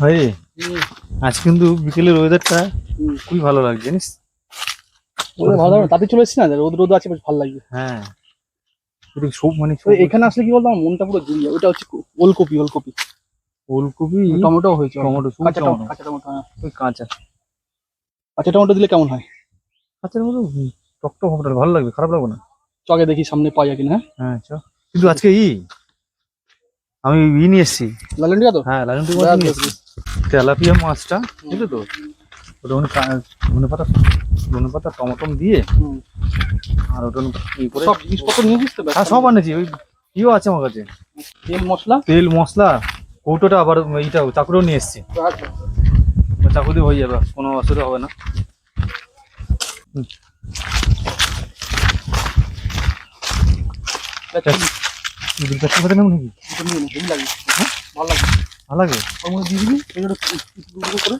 ভাই আজ কিন্তু বিকেলের ওয়েদারটা খুবই ভালো লাগছে জানিস? ভালো লাগে তাতে চলে এসেছি না? রোদ রোদ আছে বেশ ভালো লাগবে। হ্যাঁ। সব মানে এখানে আসলে কি বলতো? আমার মনটা পুরো যায়। ওটা হচ্ছে কো- ওলকপি ওলকপি। টমেটো হয়েছে। টমেটো, কাঁচা টমেটো। কাঁচা হ্যাঁ। ওই কাঁচা। কাঁচা টমেটো দিলে কেমন হয়? কাঁচার মতো টকটক হবে ভালো লাগবে খারাপ লাগবে না? চকে দেখি সামনে পাওয়া যায় কিনা হ্যাঁ। হ্যাঁ চ। কিন্তু আজকে ই আমি ই নিয়ে এসেছি। লালেন্ডিয়া তো? হ্যাঁ লালন ব্যাস, নিয়ে এসেছি। তেলাপিয়া মাছটা বুঝলি তো? ওটা ধনে পাতা ধনে পাতা টমেটম দিয়ে আর ওটা ই করে সব জিনিসপত্র নিয়ে বুঝতে হ্যাঁ সব আনেছি। ওই ইও আছে আমার কাছে। তেল মশলা? তেল মশলা কৌটোটা আবার এইটা চাকুরেও নিয়ে এসেছি। চাকু দিয়ে হয়ে যাবে কোনো অসুবিধা হবে না। দুধ চারটে কথা নেব নাকি হ্যাঁ? ভালো লাগে। ভালো লাগে? ওর মধ্যে দিয়ে দিবি এগুলো করে।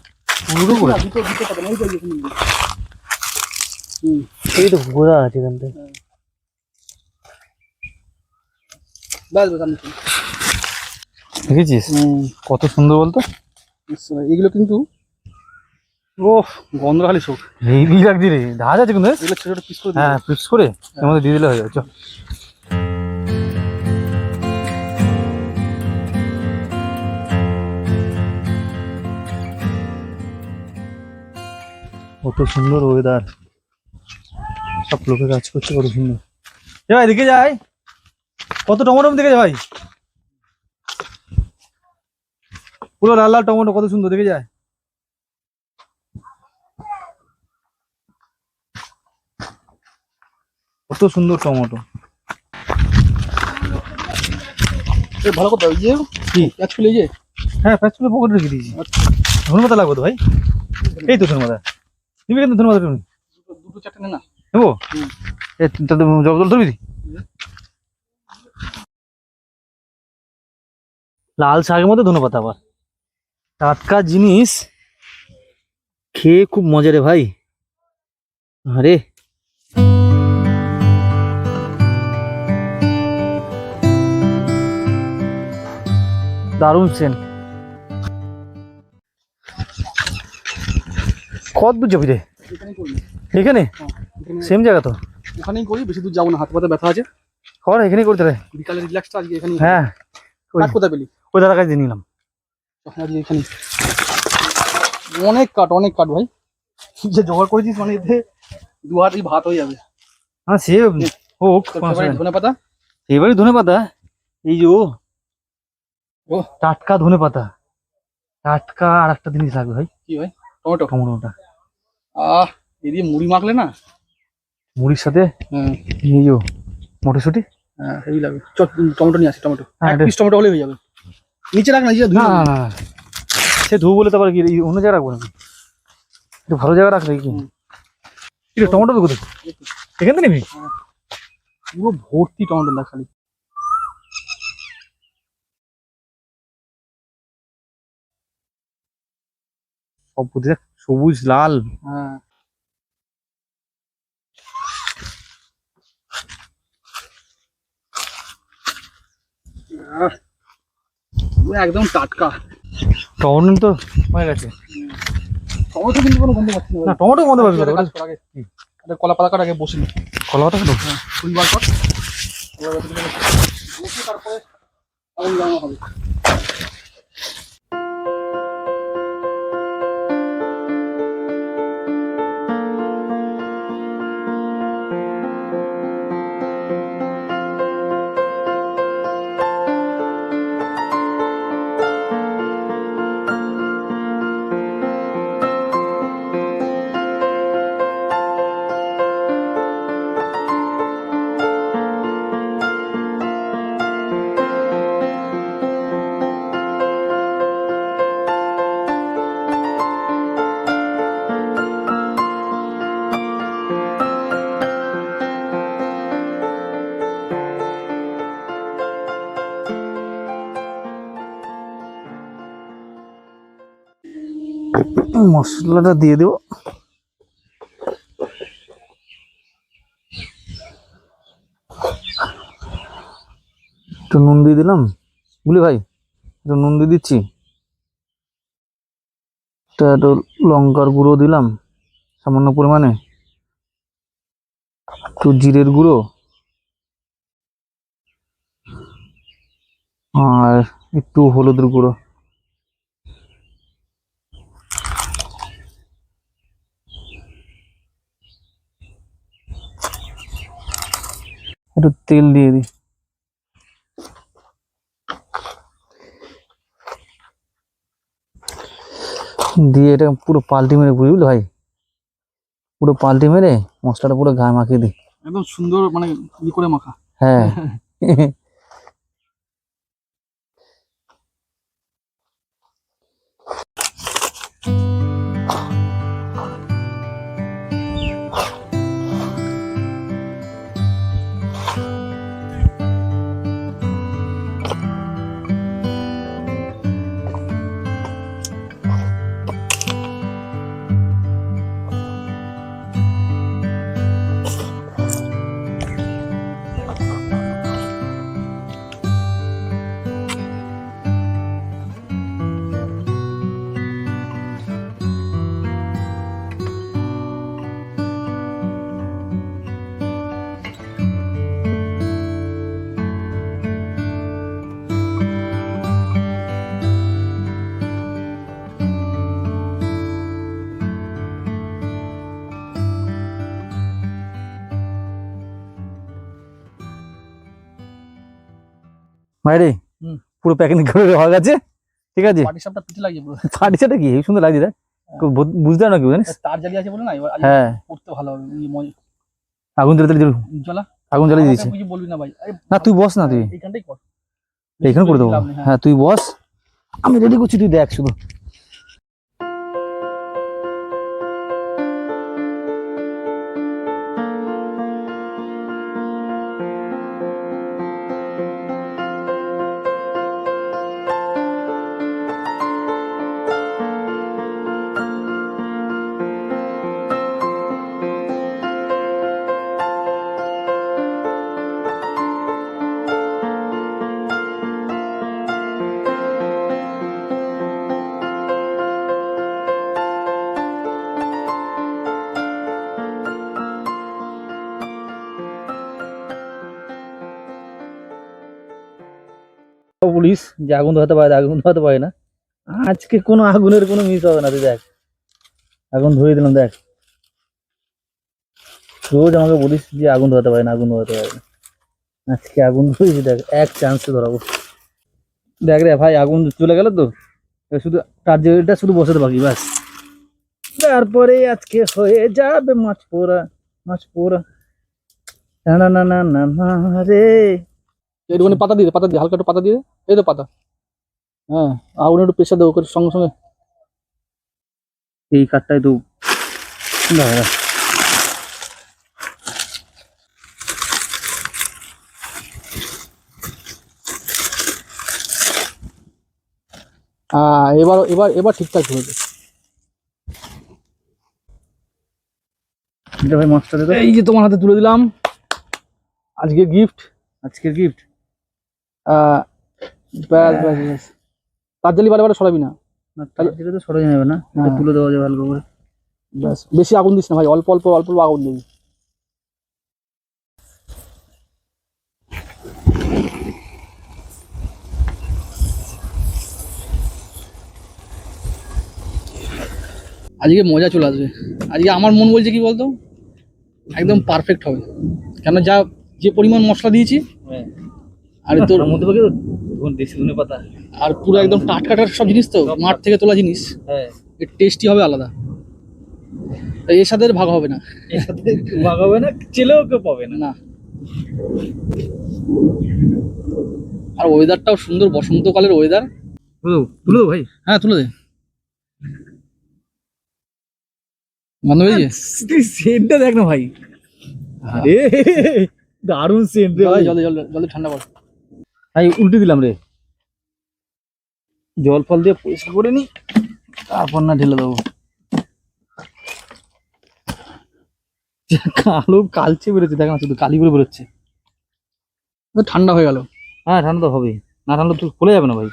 পুরো করে? দুটো দুটো পাতা না, ওই যে হুম এই তো ঘোরা আছে এখান থেকে। আমি দেখেছিস? কত সুন্দর বলতো? এগুলো কিন্তু ও গন্ধ খালি শোক হেভি লাগছে রে ধাজ আছে কিন্তু ছোট ছোট পিস করে হ্যাঁ পিস করে। এর মধ্যে দিয়ে দিলে হয়ে যাবে কত সুন্দর ওয়েদার সব লোকে কাজ করছে কত সুন্দর। এ ভাই দেখে যাই। কত টমেটো দেখে যায় ভাই? পুরো লাল লাল টমেটো কত সুন্দর দেখে যায় কত সুন্দর টমেটো। ভালো কথা ওই যে কি? ফুলে যে? হ্যাঁ প্যাচ পকেটে রেখে দিয়েছি। ধনে পাতা লাগবে তো ভাই? এই তো ধনে পাতা নিবি কিন্তু ধনে পাতা তুমি দুটো চারটে না নেব? জল জল ধরবি লাল শাকের মধ্যে ধনে পাতা আবার। টাটকা জিনিস খেয়ে খুব মজা রে ভাই। আরে। দারুণ সেন কত দূর যাবি রে? এখানে? হ্যাঁ, সেম জায়গা তো? ওখানেই করি বেশি দূর যাব না হাত পাতা ব্যথা আছে। কর এখানেই করতে রে। বিকালে রিল্যাক্সটা আজকে এখানেই। হ্যাঁ কাঠ কোথায় পেলি? ওই দাদার কাছে নিলাম। আজকে এখানে অনেক কাঠ অনেক কাঠ ভাই। যে জোগাড় করেছিস মানে এতে দু হাতই ভাত হয়ে যাবে। হ্যাঁ সে হোক ধনে পাতা এবারে ধনে পাতা এই যে ও ও। টাটকা ধনে পাতা টাটকা আর একটা জিনিস লাগবে ভাই। কি ভাই? টমেটো? টমেটোটা। আহ এদিকে মুড়ি মাখলে না? মুড়ির সাথে? হ্যাঁ এই যে মটরশুটি? হ্যাঁ হেভি লাগবে চ টমেটো নিয়ে আসি টমেটো। হ্যাঁ, এক পিস টমেটো হলে হয়ে যাবে। নিচে রাখ না নিচে না। না, না, না। সে ধুবো বলে তো কি অন্য জায়গায় রাখব নাকি? একটু ভালো জায়গায় রাখবে কি? কি টমেটো তো কোথায় এখান থেকে নিবি? পুরো ভর্তি টমেটো খালি। সব বুঝে সবুজ লাল। হ্যাঁ। একদম টাটকা। টমেটো তো হয়ে গেছে। টমেটো কিন্তু কোনো গন্ধ পাচ্ছি না টমেটো কলা পাতা কাট আগে কলা পাতা তারপরে আগুন লাগানো হবে। মশলাটা দিয়ে দেবো। একটু নুন দিয়ে দিলাম। বুঝলি ভাই, একটু নুন দিয়ে দিচ্ছি। একটু লঙ্কার গুঁড়ো দিলাম, সামান্য পরিমাণে। একটু জিরের গুঁড়ো। আর একটু হলুদের গুঁড়ো। একটু তেল দিয়ে দিই। দিয়ে এটা পুরো পাল্টি মেরে বুঝলি ভাই? পুরো পাল্টি মেরে মশলাটা পুরো গায়ে মাখিয়ে দিই। একদম সুন্দর মানে ই করে মাখা। হ্যাঁ। ভাইরে পুরো প্যাকিং করে হয়ে গেছে। ঠিক আছে? পাটি সাপটা পিঠে লাগিয়ে পুরো। সাপটা কি? এই সুন্দর লাগছে দেখ। খুব বুঝতে না কি জানিস তার জ্বালিয়ে আছে বলে না? এবার হ্যাঁ। করতে ভালো হবে। মজা আগুন জ্বালিয়ে দিল জ্বালা? আগুন জ্বালিয়ে দিয়েছি। কিছু বলবি না ভাই। না তুই বস না তুই। এইখানটাই কর। এইখানে করে দেবো। হ্যাঁ। হ্যাঁ তুই বস। আমি রেডি করছি তুই দেখ শুধু। বলিস যে আগুন ধরাতে পারে, আগুন ধরাতে পারে না। আজকে কোনো আগুনের কোনো মিস হবে না, তুই দেখ। আগুন ধরিয়ে দিলাম, দেখ। রোজ আমাকে বলিস যে আগুন ধরাতে পারে না, আগুন ধরাতে পারে না। আজকে আগুন ধরেছি, দেখ, এক চান্সে ধরাবো। দেখ রে ভাই, আগুন চলে গেল তো? শুধু কার্যটা শুধু বসাতে বাকি ব্যাস তারপরে আজকে হয়ে যাবে মাছ পোড়া মাছ পোড়া। না না না না না, রে। একটুখানি পাতা দিয়ে পাতা দিয়ে হালকা একটু পাতা দিয়ে এই তো পাতা। হ্যাঁ আগুন একটু প্রেশার দেবো সঙ্গে সঙ্গে। এই কাঠটাই তো এবার এবার এবার ঠিকঠাক হয়েছে ভাই মাছটা এই যে তোমার হাতে তুলে দিলাম। আজকে গিফট আজকের গিফট ব্যাস ব্যাস ব্যাস। তার জালি বারে বারে সরাবি না? তাহলে তো সরে যাবে না। এটা হ্যাঁ। তুলে দেওয়া যাবে ভালো করে। ব্যাস বেশি আগুন দিস না ভাই অল্প অল্প অল্প অল্প আগুন দিবি। আজকে মজা চলে আসবে। আজকে আমার মন বলছে কি বলতো? একদম পারফেক্ট হবে। কেন যা যে পরিমাণ মশলা দিয়েছি আর তোর মধ্যে ধন- দেশি ধনে পাতা। আর পুরো একদম টাটকাটার সব জিনিস তো? মাঠ থেকে তোলা জিনিস? হ্যাঁ। এর টেস্টি হবে আলাদা। এর সাথে ভাগ হবে না। এর সাথে ভাগ হবে না চেলেও কেউ পাবে না। না। আর ওয়েদারটাও সুন্দর বসন্তকালের ওয়েদার তুলে ভাই। হ্যাঁ তুলে দে। সেন্টটা দেখ না ভাই। আরে দারুণ সেন্ট রে ভাই। জলে জলে জলে ঠান্ডা কর ভাই উল্টে দিলাম রে। জল ফল দিয়ে পরিষ্কার করে নি তারপর না ঢেলে দেবো। কালো কালচে বেরোচ্ছে দেখ না শুধু কালি করে বেরোচ্ছে। ঠান্ডা হয়ে গেল। হ্যাঁ ঠান্ডা তো হবেই। না ঠান্ডা তো খুলে যাবে না ভাই।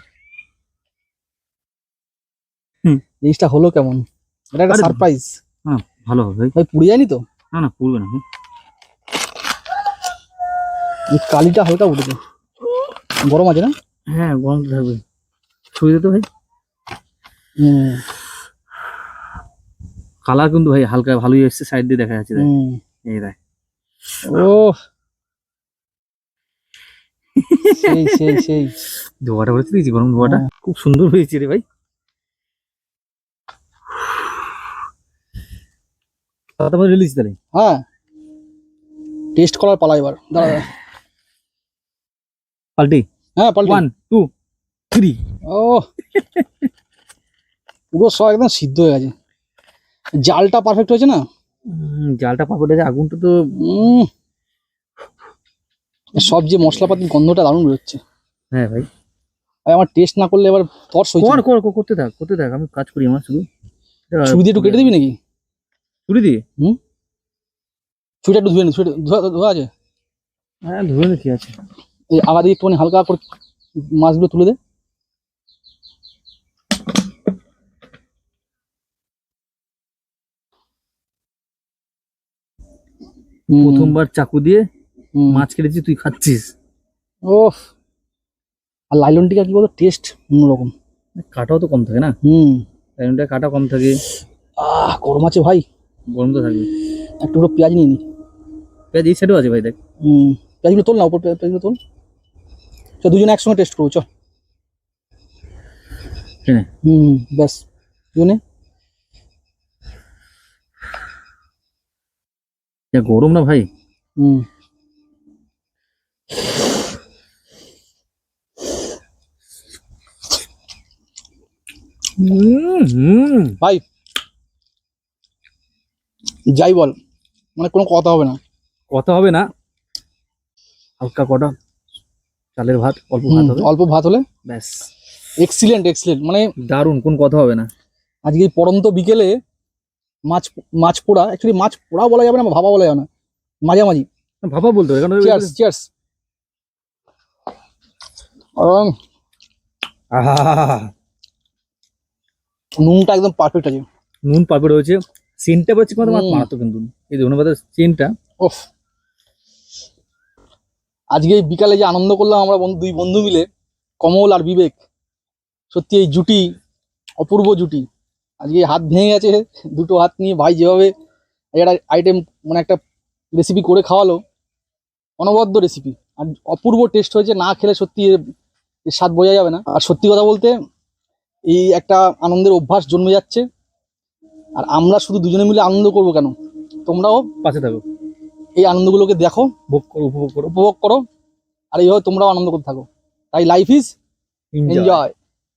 হুম। জিনিসটা হলো কেমন? এটা একটা সারপ্রাইজ হ্যাঁ ভালো হবে ভাই। ভাই পুড়ে যায়নি তো? না না পুড়বে না কালিটা হালকা উঠেছে গরম আছে না? হ্যাঁ গরম তো থাকবে। ছুঁয়ে দিতে ভাই। কালার কিন্তু ভাই হালকা ভালোই এসছে সাইড দিয়ে দেখা যাচ্ছে এই দেখ। ও সেই সেই সেই। ধোয়াটা বলেছে দিয়েছি গরম ধোয়াটা? হ্যাঁ। খুব সুন্দর হয়েছে রে ভাই। তারপরে রিলিজ তাহলে। হ্যাঁ। টেস্ট করার পালা এবার। দাঁড়া। পাল্টি। হ্যাঁ ওয়ান টু থ্রি ও পুরো সব একদম সিদ্ধ হয়ে গেছে। জালটা পারফেক্ট হয়েছে না? জালটা পাপড় আছে আগুনটা তো সব যে মশলাপাতির গন্ধটা দারুণ বেরোচ্ছে। হ্যাঁ ভাই। আমার টেস্ট না করলে এবার তর সইছে কর কর কর, করতে থাক করতে থাক আমি কাজ করি আমার শুধু। ছুরি দিয়ে একটু কেটে দিবি নাকি? ছুরি দিয়ে? ছুরিটা একটু ধুয়ে নি ছুরি ধোয়া ধোয়া আছে? হ্যাঁ ধুয়ে নে, কি আছে? এই আগা দিয়ে একটুখানি হালকা করে মাছগুলো তুলে দে। প্রথমবার চাকু দিয়ে মাছ কেটেছি তুই খাচ্ছিস। ওফ। আর লাইলন টিকা কি বলতো টেস্ট অন্যরকম। কাটাও তো কম থাকে না? হুম। টাইমটা কাটা কম থাকে। আহ গরম আছে ভাই। গরম তো থাকবে। একটু পেঁয়াজ নিয়ে নি। পেঁয়াজ এই সাইডেও আছে ভাই দেখ। হুম। পেঁয়াজগুলো তোল না পেঁয়াজ- পেঁয়াজগুলো তোল। চ দুজনে একসঙ্গে টেস্ট করব চ হ্যাঁ হুম ব্যাস দুজনে যা গরম না ভাই হুম হুম, হুম। ভাই যাই বল মানে কোনো কথা হবে না কথা হবে না হালকা কটা চালের ভাত অল্প ভাত হবে। অল্প ভাত হলে? ব্যাস। এক্সিলেন্ট এক্সিলেন্ট মানে দারুণ কোন কথা হবে না। আজকে এই পরন্ত বিকেলে মাছ মাছ পোড়া অ্যাকচুয়ালি মাছ পোড়া বলা যাবে না ভাবা বলা যাবে না। মাঝামাঝি। ভাবা বলতে হবে কারণ চিয়ার্স চিয়ার্স নুনটা একদম পারফেক্ট আছে। নুন পাপড় হয়েছে। চেনটা পাচ্ছি কত। মারাত্মক কিন্তু। এই ধন্যবাদ চেনটা ওফ আজকে এই বিকালে যে আনন্দ করলাম আমরা বন্ধু- দুই বন্ধু মিলে, কমল আর বিবেক। সত্যি এই জুটি, অপূর্ব জুটি। আজকে হাত ভেঙে গেছে, দুটো হাত নিয়ে ভাই যেভাবে একটা আইটেম মানে একটা রেসিপি করে খাওয়ালো, অনবদ্য রেসিপি আর অপূর্ব টেস্ট হয়েছে, না খেলে সত্যি স্বাদ বোঝা যাবে না। আর সত্যি কথা বলতে, এই একটা আনন্দের অভ্যাস জন্মে যাচ্ছে। আর আমরা শুধু দুজনে মিলে আনন্দ করব কেন? তোমরাও পাশে থাকো। এই আনন্দগুলোকে দেখো ভোগ করো উপভোগ করো উপভোগ করো। আর এইভাবে তোমরাও আনন্দ করতে থাকো। তাই লাইফ ইজ এনজয় এনজয়